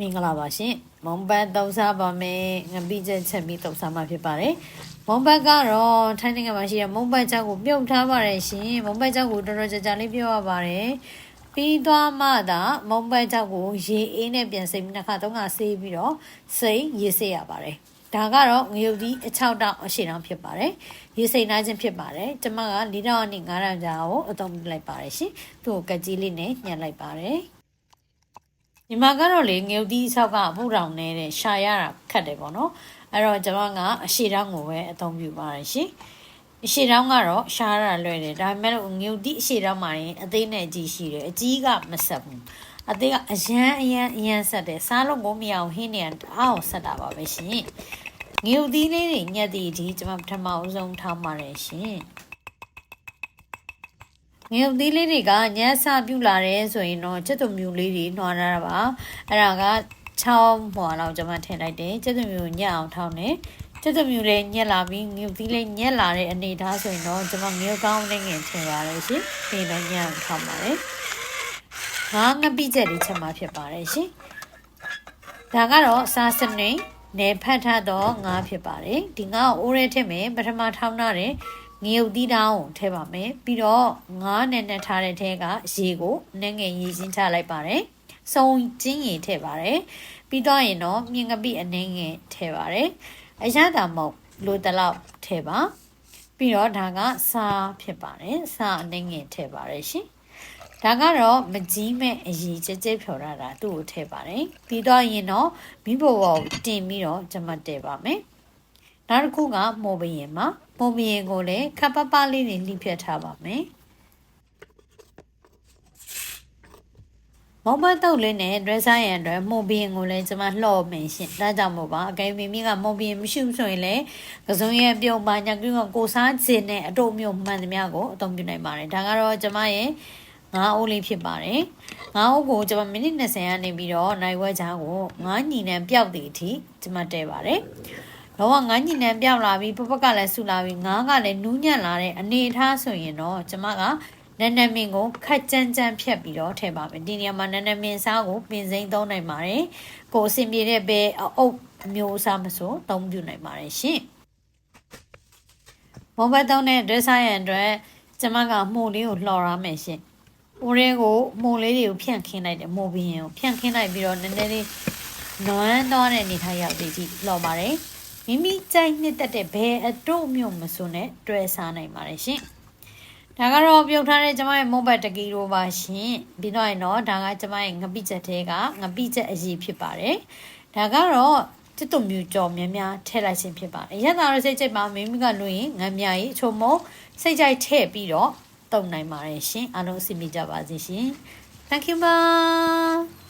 မင်္ဂလာပါရှင်မုံဘတ်သုံးစားပါမယ်ငပိချက်ချက်ပြီးသုံးစားမှာဖြစ်ပါတယ်မုံဘတ်ကတော့ထိုင်းနိုင်ငံမှာရှိတဲ့မုံဘတ်ချောက်ကိုပြုတ်ထားပါတယ်ရှင်မုံဘတ်ချောက်ကိုတော်တော်ကြာကြာလေးပြုတ်ရပါတယ်ပြီးသွားမှသာမုံဘတ်ချောက်ကိုရေအေးနဲ့ပြန်စိမ့်ပြီးတစ်ခါသုံးခါဆေးပြီးတော့စိမ့်ရေစေးရပါတယ်ဒါကတော့ငရုတ်ကြီးအချောက်တောင်အရှိတောင်ဖြစ်ပါတယ်ရေစိမ့်နာခြင်းဖြစ်ပါတယ်ကျမက၄တောင်နဲ့9တောင်ကြာကိုအသုံးပြုလိုက်ပါတယ်ရှင်သူ့ကိုကက်ကြီးလေးနဲ့ညှက်လိုက်ပါတယ် ညီမကတော့လေငရုတ်တီးဆောက်ကအဖို့တောင်နေတဲ့ရှာရတာခက်တယ်ပေါ့နော်အဲ့တော့ကျွန်မကအရှိတောင်းကိုပဲအသုံးပြုပါတယ်ရှင်အရှိတောင်းကတော့ရှာရတာလွယ်တယ်ဒါပေမဲ့လို့ငရုတ်တီးအရှိတောင်းမှာရင်အသေးနဲ့အကြီးရှိတယ်အကြီးကမဆက်ဘူးအသေးကအရန်အရန်အရန်ဆက်တယ်စားလို့ကိုမရအောင်ဟင်းနေအောင်ဆက်တာပါပဲရှင်ငရုတ်တီးလေးတွေညက်တီဒီကျွန်မပထမအဆုံးထားပါတယ်ရှင် ငရုတ်သီးလေးတွေကညက်ဆပြုတ်လာတယ်ဆိုရင်တော့ကျက်သွမြူလေးတွေနှွားရတာပါအဲ့ဒါက6ဟွာလောက်ကျွန်မထည့်လိုက်တယ်ကျက်သွမြူညက်အောင်ထောင်းတယ်ကျက်သွမြူလေးညက်လာပြီးငရုတ်သီးလေးညက်လာတဲ့အနေထားဆိုရင်တော့ကျွန်မငရုတ်ကောင်းလေးငင်ထည့်ပါတယ်ရှင်ပြီးတော့ညက်အောင်ထောင်းပါတယ်ငါးငပိချက်လေးချက်မှာဖြစ်ပါတယ်ရှင်ဒါကတော့စားစနွေနေဖတ်ထတော့ငါးဖြစ်ပါတယ်ဒီငါးကိုအိုးရဲထည့်မယ်ပထမထောင်းထားတယ် ငရုတ်သီးတောင်းကိုထည့်ပါမယ်ပြီးတော့ငါးနဲ့နဲ့ထားတဲ့ထဲကရေကိုနည်းငယ်ရေချင်းချလိုက်ပါတယ်စုံချင်းရေထည့်ပါတယ်ပြီးတော့ရင်တော့မြင်ကပိအနှင်းငယ်ထည့်ပါတယ်အရသာမုတ်လိုတလောက်ထည့်ပါပြီးတော့ဒါကစားဖြစ်ပါတယ်စားအနှင်းငယ်ထည့်ပါတယ်ရှင်ဒါကတော့မကြီးမဲ့အည်ကြဲကြဲဖြော်ရတာသူ့ကိုထည့်ပါတယ်ပြီးတော့ရင်တော့မိဘဘောကိုတင်ပြီးတော့ကျွန်မတည့်ပါမယ် နောက်တစ်ခုကမော်ဘရင်မှာမော်ဘရင်ကိုလည်းခပ်ပပလေးတွေလှိဖြတ်ထားပါမယ်မော်ဘတ်တုတ်လေးနဲ့ dresser ရန်အတွက်မော်ဘရင်ကိုလည်းကျွန်မလှော့မယ်ရှင်ဒါကြောင့်မို့ပါအကယ်မိမိကမော်ဘရင်မရှိဘူးဆိုရင်လည်းကစုံရဲ့ပြုံပါညာကင်းကကိုစားခြင်းနဲ့အတုံမျိုးမှန်သမျှကိုအသုံးပြုနိုင်ပါတယ်ဒါကတော့ကျွန်မရဲ့ငါးအိုးလေးဖြစ်ပါတယ်ငါးအိုးကိုကျွန်မမိနစ်20ကနေပြီးတော့နိုင်ဝက်ချားကိုငါးညီနံပျောက်တဲ့အထိကျွန်မတဲပါတယ် တော့ငါးညီနံပျောက်လာပြီးပပကလည်းဆူလာပြီးငါးကလည်းနူးညံ့လာတဲ့အနေအထားဆိုရင်တော့ကျွန်မကနန်းနမင်ကိုခက်ကြမ်းကြမ်းဖြတ်ပြီးတော့ထည့်ပါမယ်ဒီနေရာမှာနန်းနမင်စားကိုပင်စိမ့်သုံးနိုင်ပါတယ်ကိုအဆင်ပြေတဲ့ဘဲအုပ်အမျိုးအစားမဆိုသုံးပြုနိုင်ပါတယ်ရှင်မုံဘတ်သုံးတဲ့ dresser ရန်အတွက်ကျွန်မကမှုလေးကိုလှော်ရမယ်ရှင်။ဦးရဲကိုမှုလေးတွေကိုဖြန့်ခင်းလိုက်တယ်မှုဘင်းကိုဖြန့်ခင်းလိုက်ပြီးတော့နည်းနည်းလေးနွမ်းသွားတဲ့အနေထားရောက်သေးကြည့်လှော်ပါတယ်။ မိမိကြိုက်နှစ်သက်တဲ့ဘယ်အတို့မျိုးမဆိုနဲ့တွဲစားနိုင်ပါတယ်ရှင်။ဒါကတော့ပြုတ်ထားတဲ့ကျမရဲ့မုတ်ဘတ်တကီလိုပါရှင်။ပြီးတော့ရင်တော့ဒါကကျမရဲ့ငပိချက်သေးကငပိချက်အရေးဖြစ်ပါတယ်။ဒါကတော့စစ်တုံမျိုးကြော်များများထည့်လိုက်ခြင်းဖြစ်ပါတယ်။ရက်သားရစိတ်ချိတ်မှာမိမိကလို့ရင်ငမ်းမြရေးအချုံမုံစိတ်ကြိုက်ထည့်ပြီးတော့တုံနိုင်ပါတယ်ရှင်အားလုံးအဆင်ပြေကြပါစေရှင် Thank you ပါ